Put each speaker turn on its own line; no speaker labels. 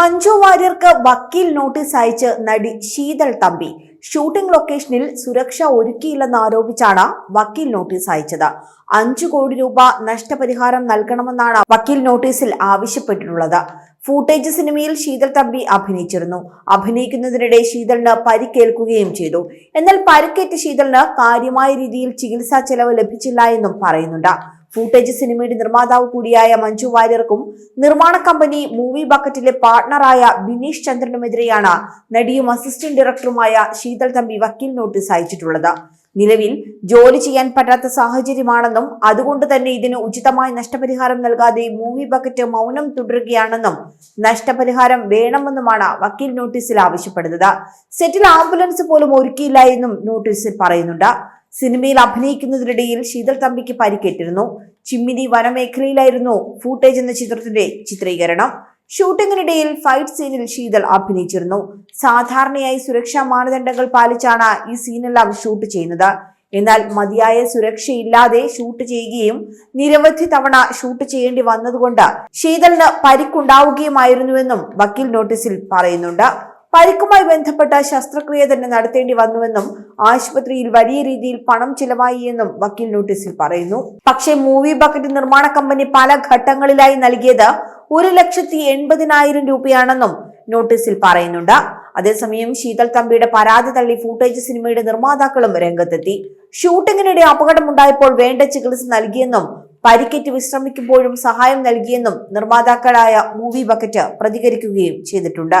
മഞ്ജു വാര്യർക്ക് വക്കീൽ നോട്ടീസ് അയച്ച് നടി ശീതൾ തമ്പി. ഷൂട്ടിംഗ് ലൊക്കേഷനിൽ സുരക്ഷ ഒരുക്കിയില്ലെന്ന് ആരോപിച്ചാണ് വക്കീൽ നോട്ടീസ് അയച്ചത്. അഞ്ചു കോടി രൂപ നഷ്ടപരിഹാരം നൽകണമെന്നാണ് വക്കീൽ നോട്ടീസിൽ ആവശ്യപ്പെട്ടിട്ടുള്ളത്. ഫൂട്ടേജ് സിനിമയിൽ ശീതൾ തമ്പി അഭിനയിച്ചിരുന്നു. അഭിനയിക്കുന്നതിനിടെ ശീതളിന് പരിക്കേൽക്കുകയും ചെയ്തു. എന്നാൽ പരിക്കേറ്റ ശീതളിന് കാര്യമായ രീതിയിൽ ചികിത്സാ ചെലവ് ലഭിച്ചില്ല എന്നും പറയുന്നുണ്ട്. ഫൂട്ടേജ് സിനിമയുടെ നിർമ്മാതാവ് കൂടിയായ മഞ്ജു വാര്യർക്കും നിർമ്മാണ കമ്പനി മൂവി ബക്കറ്റിലെ പാർട്ണറായ ബിനീഷ് ചന്ദ്രനുമെതിരെയാണ് നടിയും അസിസ്റ്റന്റ് ഡയറക്ടറുമായ ശീതൾ തമ്പി വക്കീൽ നോട്ടീസ് അയച്ചിട്ടുള്ളത്. നിലവിൽ ജോലി ചെയ്യാൻ പറ്റാത്ത സാഹചര്യമാണെന്നും അതുകൊണ്ട് തന്നെ ഇതിന് ഉചിതമായ നഷ്ടപരിഹാരം നൽകാതെ മൂവി ബക്കറ്റ് മൗനം തുടരുകയാണെന്നും നഷ്ടപരിഹാരം വേണമെന്നുമാണ് വക്കീൽ നോട്ടീസിൽ ആവശ്യപ്പെടുന്നത്. സെറ്റിൽ ആംബുലൻസ് പോലും ഒരുക്കിയില്ല എന്നും നോട്ടീസിൽ പറയുന്നുണ്ട്. സിനിമയിൽ അഭിനയിക്കുന്നതിനിടയിൽ ശീതൾ തമ്പിക്ക് പരിക്കേറ്റിരുന്നു. ചിമ്മിനി വനമേഖലയിലായിരുന്നു ഫൂട്ടേജ് എന്ന ചിത്രത്തിന്റെ ചിത്രീകരണം. ഷൂട്ടിങ്ങിനിടയിൽ ഫൈറ്റ് സീനിൽ ശീതൾ അഭിനയിച്ചിരുന്നു. സാധാരണയായി സുരക്ഷാ മാനദണ്ഡങ്ങൾ പാലിച്ചാണ് ഈ സീനെല്ലാം ഷൂട്ട് ചെയ്യുന്നത്. എന്നാൽ മതിയായ സുരക്ഷയില്ലാതെ ഷൂട്ട് ചെയ്യുകയും നിരവധി തവണ ഷൂട്ട് ചെയ്യേണ്ടി വന്നതുകൊണ്ട് ശീതലിന് പരിക്കുണ്ടാവുകയുമായിരുന്നുവെന്നും വക്കീൽ നോട്ടീസിൽ പറയുന്നുണ്ട്. പരിക്കുമായി ബന്ധപ്പെട്ട ശസ്ത്രക്രിയ തന്നെ നടത്തേണ്ടി വന്നുവെന്നും ആശുപത്രിയിൽ വലിയ രീതിയിൽ പണം ചിലവായി എന്നും വക്കീൽ നോട്ടീസിൽ പറയുന്നു. പക്ഷേ മൂവി ബക്കറ്റ് നിർമ്മാണ കമ്പനി പല ഘട്ടങ്ങളിലായി നൽകിയത് ഒരു ലക്ഷത്തി എൺപതിനായിരം രൂപയാണെന്നും നോട്ടീസിൽ പറയുന്നുണ്ട്. അതേസമയം ശീതൽ തമ്പിയുടെ പരാതി തള്ളി ഫൂട്ടേജ് സിനിമയുടെ നിർമ്മാതാക്കളും രംഗത്തെത്തി. ഷൂട്ടിങ്ങിനിടെ അപകടമുണ്ടായപ്പോൾ വേണ്ട ചികിത്സ നൽകിയെന്നും പരിക്കേറ്റ് വിശ്രമിക്കുമ്പോഴും സഹായം നൽകിയെന്നും നിർമ്മാതാക്കളായ മൂവി ബക്കറ്റ് പ്രതികരിക്കുകയും ചെയ്തിട്ടുണ്ട്.